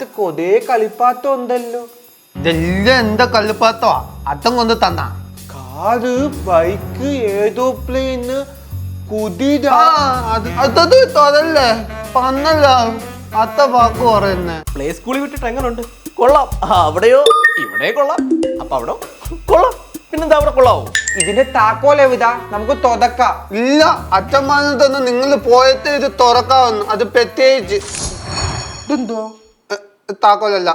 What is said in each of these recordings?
അതിനകത്ത് കൊതേ കളിപ്പാത്തം ഉണ്ടല്ലോ. ഇതെല്ലാം എന്താ കളിപ്പാത്തോ അത്തം കൊണ്ട് തന്ന. കാറ് ബൈക്ക് ഏതോപ്ലെയിന് കുതിര. അതത് തൊരല്ലേ പന്നല്ല അത്ത വാക്ക് പറയുന്നേ. പ്ലേ സ്കൂളിൽ വിട്ടിട്ട് എങ്ങനുണ്ട്? കൊള്ളാം. ആ, അവിടെയോ? ഇവിടെ കൊള്ളാം. അപ്പൊ അവിടെ കൊള്ളാം. പിന്നെന്താ അവിടെ കൊള്ളാവോ? ഇതിന്റെ താക്കോൽ എവിടാ നമുക്ക് തുടക്കാം ഇല്ല അച്ഛന്മാരിൽ തന്നെ നിങ്ങൾ പോയത്തെ ഇത് തുറക്കാവുന്നു. അത് പ്രത്യേകിച്ച്. ഇതെന്തോ? താക്കോലല്ല.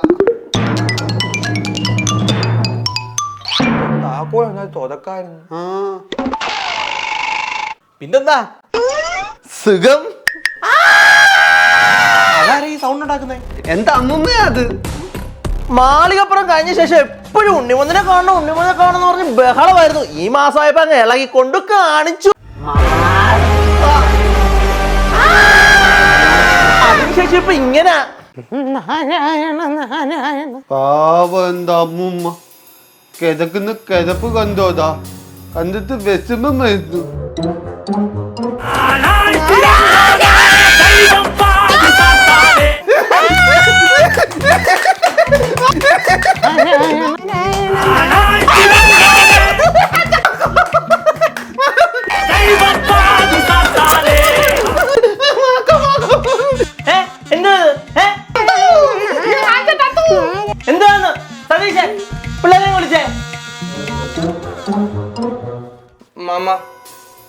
താക്കോൽ എന്നാൽ തുടക്കായിരുന്നു. ആ. പിന്നെന്താ? സുഖം. അതാരാ ഈ സൗണ്ട് ഉണ്ടാക്കുന്നേ? എന്താ അമ്മമ്മയാ അത്? മാളികപ്പുറം കഴിഞ്ഞ ശേഷം എപ്പോഴും ഉണ്ണിമുന്നിനെ കാണണം ഉണ്ണിമുന്നനെ കാണണം എന്ന് പറഞ്ഞ് ബഹളമായിരുന്നു. ഈ മാസമായപ്പോ അങ്ങ് ഇളകിക്കൊണ്ട് കാണിച്ചു. അതിനുശേഷം ഇപ്പൊ ഇങ്ങനെ. പാവം എന്താ അമ്മൂമ്മ കിതക്കുന്ന കിതപ്പ് കണ്ടോതാ. കണ്ടിട്ട് വിഷമം വരുന്നു. ഏ?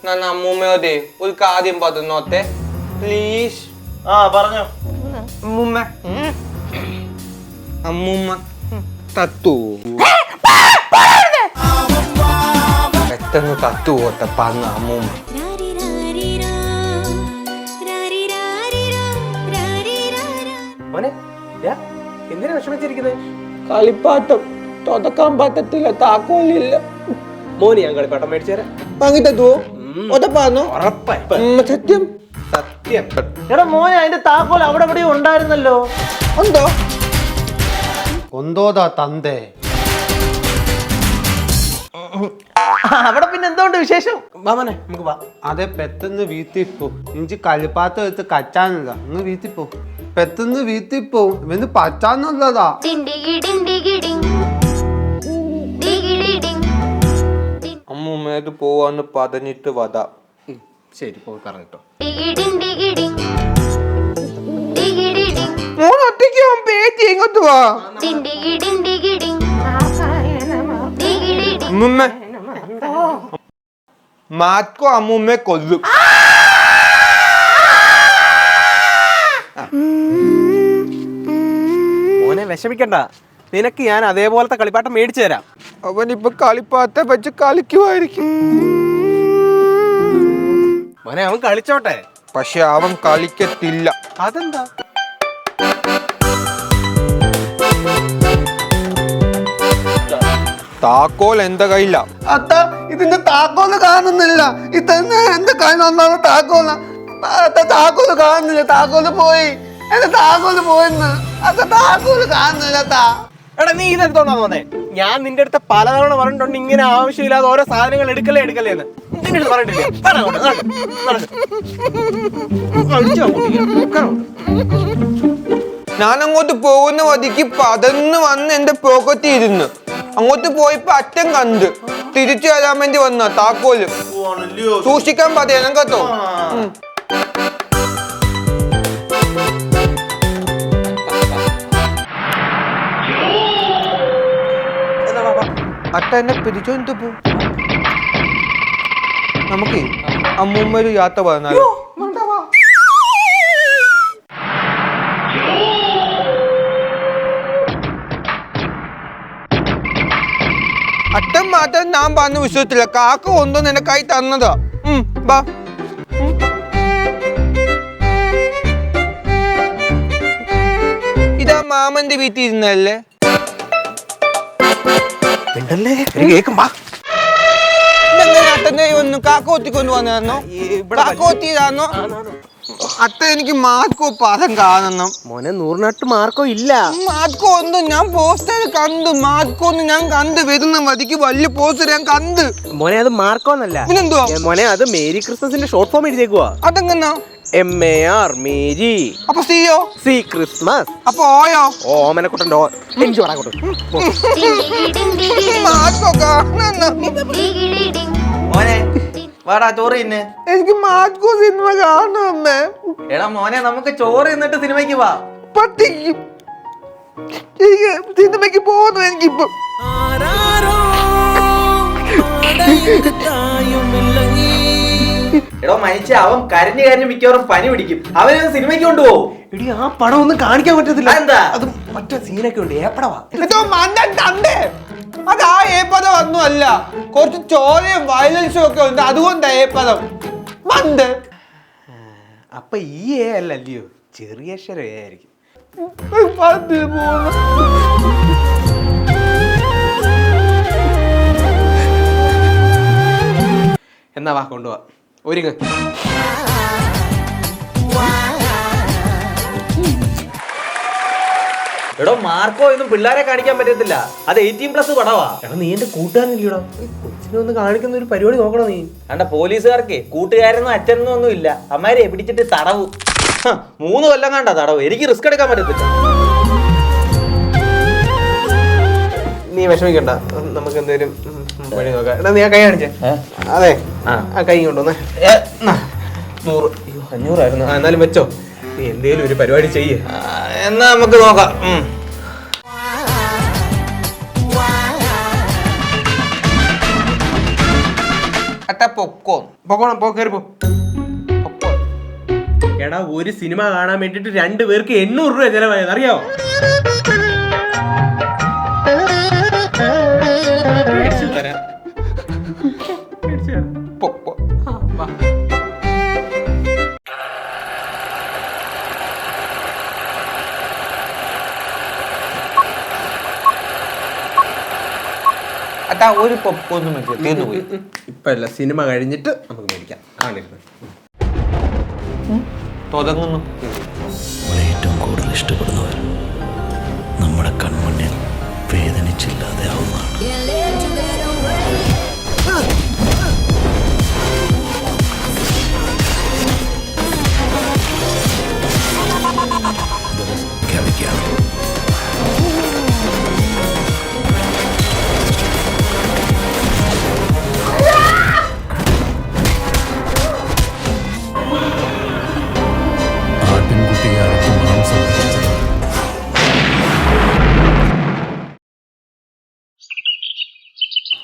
ഞാൻ അമ്മൂമ്മയോടെ ഒരു കാര്യം പറഞ്ഞോട്ടെ പ്ലീസ് ആ പറഞ്ഞോ. അമ്മൂമ്മ. അമ്മൂമ്മ. തത്തു. പെട്ടെന്ന് തത്തു പോട്ടെ പറഞ്ഞ അമ്മൂമ്മ. മോനെ യാ, എന്തിനാ വിഷമിച്ചിരിക്കുന്നത് കളിപ്പാട്ടം. തുടക്കാൻ പറ്റത്തില്ല താക്കോലില്ല. മോന് ഞാൻ കളിപ്പാട്ടം മേടിച്ചു തരാം. വാങ്ങി തത്തുവോ ഉറപ്പായി. സത്യം? സത്യം. എടാ മോനെ അതിന്റെ താക്കോൽ അവിടെ ഇവിടെ ഉണ്ടായിരുന്നല്ലോ. ഉണ്ടോ? കൊന്തോതാ തന്തേ? അവിടെ പിന്നെ എന്തുകൊണ്ട് വിശേഷം? വാമനെ നമുക്ക് വാ. അതെ പെട്ടെന്ന് വീട്ടിൽ പോ. ഇഞ്ചി കളിപ്പാത്തം എടുത്ത് കച്ചാനില്ല അങ്ങ് വീട്ടിൽ പോ. പെട്ടെന്ന് വീട്ടിൽ പോ. ഇവന് പച്ചാന്നുള്ളതാ. ഡിണ്ടിഗിഡിങ് ഡിഗിഡിങ്. ഡിഗിഡിഡിങ്. അമ്മൂമ്മയത് പോവാന്ന് പറഞ്ഞിട്ട് വതാ. ശരി പോയി പറഞ്ഞിട്ടോ. മോൻ ഒറ്റയ്ക്ക് പേറ്റി വാ. മാക്കോ കൊല്ലും. മോനെ വിഷമിക്കണ്ട. നിനക്ക് ഞാൻ അതേപോലത്തെ കളിപ്പാട്ടം മേടിച്ചു തരാം. അവനിപ്പൊ കളിപ്പാത്ത വെച്ച് കളിക്കുമായിരിക്കും മോനെ അവൻ കളിച്ചോട്ടെ. പക്ഷെ അവൻ കളിക്കത്തില്ല. അതെന്താ? താക്കോൽ എന്റെ കയ്യില്ല അത്ത ഇതിന്റെ താക്കോൽ കാണുന്നില്ല. ഇതന്നെ എന്റെ കയ്യിലൊന്നാണ് താക്കോല? അത്ത താക്കോൽ കാണുന്നില്ല. താക്കോൽ പോയി. എന്റെ താക്കോൽ പോയിന്ന്. അത്ത താക്കോൽ കാണുന്നില്ല താ എടാ നീ ഇതെടുത്തോണ്ടാ വന്നേ ഞാൻ നിന്റെ അടുത്ത് പലതവണ പറഞ്ഞിട്ടുണ്ട് ഇങ്ങനെ ആവശ്യമില്ലാതെ ഓരോ സാധനങ്ങൾ എടുക്കലേ എടുക്കലേ എന്ന്. നിന്റെ അടുത്ത് പറഞ്ഞിട്ടില്ലേ? അങ്ങോട്ട് പോകുന്ന വതിക്ക് പതന്ന് വന്ന് എന്റെ പോക്കറ്റ് ഇരുന്ന്. അങ്ങോട്ട് പോയപ്പോ അറ്റം കണ്ട്. തിരിച്ചു വരാൻ വേണ്ടി വന്ന താക്കോൽ. സൂക്ഷിക്കാൻ പറയണം കേട്ടോ. അട്ട എന്നെ പിരിച്ചു പോ? നമുക്ക് അമ്മൂമ്മ ഒരു യാത്ര പറഞ്ഞാലോ അട്ടൻ മാത്രം ഞാൻ പറഞ്ഞ വിശ്വസിച്ചില്ല. കാക്ക ഒന്നും നിനക്കായി തന്നതാ. ബാ. ഇതാ മാമന്റെ വീട്ടിൽ ഇരുന്നല്ലേ മിണ്ടല്ലേ ഒരു കേക്കും വാ. ഒന്ന് കാക്ക ഒത്തിക്കൊണ്ട് വന്നായിരുന്നോ ഇവിടെ കാക്ക ഒത്തിയതാണോ അത്ത എനിക്ക് മാർക്കോ പാദം കാണണം മോനെ നൂറിനട്ട് മാർക്കോ ഇല്ല. മാർക്കോ ഒന്നും ഞാൻ പോസ്റ്റർ കണ്ടു. മാർക്കോ ഒന്ന് ഞാൻ കണ്ട് വരുന്ന മതിക്ക് വലിയ പോസ്റ്റർ ഞാൻ കണ്ട്. മോനെ അത് മാർക്കോ എന്നല്ല. പിന്നെന്തോ മോനെ അത് മേരി ക്രിസ്മസിന്റെ ഷോർട്ട് ഫോം എഴുതിയേക്കുവാ. അതെങ്ങനാ? M A R Mary. അപ്പൊ സിയോ സി ക്രിസ്മസ് അപ്പൊ ഓയോ? ഓമനക്കുട്ടന്റെ ഓ എനിക്ക് മോനെ വാടാ ചോറ് സിനിമ എടാ മോനെ നമുക്ക് ചോറ് തിന്നിട്ട് സിനിമയ്ക്ക് വാ. പട്ടിക്കും എനിക്ക് സിനിമയ്ക്ക് പോകുന്നു എനിക്കിപ്പം. എടോ മനുഷ്യ അവൻ കരഞ്ഞു കരഞ്ഞ് മിക്കവാറും പനി പിടിക്കും. അവനെ സിനിമയ്ക്ക് കൊണ്ടുപോകും. എടി ആ പടം ഒന്നും കാണിക്കാൻ പറ്റത്തില്ല. എന്താ അത് മറ്റേ സീനൊക്കെ ഉണ്ട് ഏപ്പടവാ. എന്നിട്ടോ മണ്ടൻ തണ്ടേ. അത് ആ ഏപ്പദം ഒന്നും അല്ല. കുറച്ച് ചോരയും വയലൻസും ഒക്കെ ഉണ്ട്. അതുകൊണ്ടാ ഏപ്പദം. മണ്ട് അപ്പൊ ഈ ഏ അല്ല അല്ലയോ? ചെറിയ അക്ഷരം ആയിരിക്കും. പോകുന്നു എന്നാ വാ കൊണ്ടുപോവാ. ഒരുങ്ങ്. എടോ മാർക്കോ ഇന്നും പിള്ളേരെ കാണിക്കാൻ പറ്റത്തില്ല. അത് എയ്റ്റീൻ പ്ലസ് പടവാ. എടാ നീ എന്റെ കൂട്ടുകാരനില്ലടാ. കൊച്ചിനെ ഒന്ന് കാണിക്കുന്ന ഒരു പരിപാടി നോക്കണോ നീ? അണ്ട പോലീസുകാർക്ക് കൂട്ടുകാരനോ അച്ഛനോ ഒന്നും ഇല്ല. അമ്മാരെ പിടിച്ചിട്ട് തടവു. മൂന്ന് കൊല്ലം കണ്ട തടവ്. എനിക്ക് റിസ്ക് എടുക്കാൻ പറ്റത്തില്ല. നീ വിഷമിക്കണ്ട. നമുക്ക് ഉം, വഴി നോക്കാം. എടാ നീ ആ കൈ കാണിച്ചേ. അതെ. ആ. കൈ കൊണ്ടുവന്നേ. നൂറ്. അഞ്ഞൂറായിരുന്നു. എന്നാലും വെച്ചോ. നീ എന്തേലും ഒരു പരിപാടി ചെയ്യേ. എന്നാ നമുക്ക് നോക്കാം. അട്ട പൊക്കോ പോകണം പോ കയറി പോ. എടാ ഒരു സിനിമ കാണാൻ വേണ്ടിട്ട് രണ്ടുപേർക്ക് എണ്ണൂറ് രൂപ ചെലവായത്. അറിയാവോ അട്ടാ ഒരു പൊക്കൊന്നും വെച്ചു തീർന്നു പോയി ഇപ്പൊ അല്ല സിനിമ കഴിഞ്ഞിട്ട് നമുക്ക് മേടിക്കാം. കാണിരുന്നു തുടങ്ങുന്നു ഏറ്റവും കൂടുതൽ ഇഷ്ടപ്പെടുന്നവർ നമ്മുടെ കൺമുന്നിൽ വേദനിച്ചില്ലാതെ ആവുന്നതാണ്.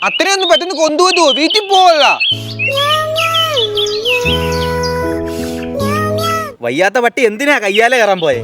അത്രയൊന്നും പെട്ടെന്ന് കൊണ്ടുപോകുമോ വീട്ടിൽ പോവല്ല. വയ്യാത്ത പട്ടി എന്തിനാ കയ്യാലെ കയറാൻ പോയെ?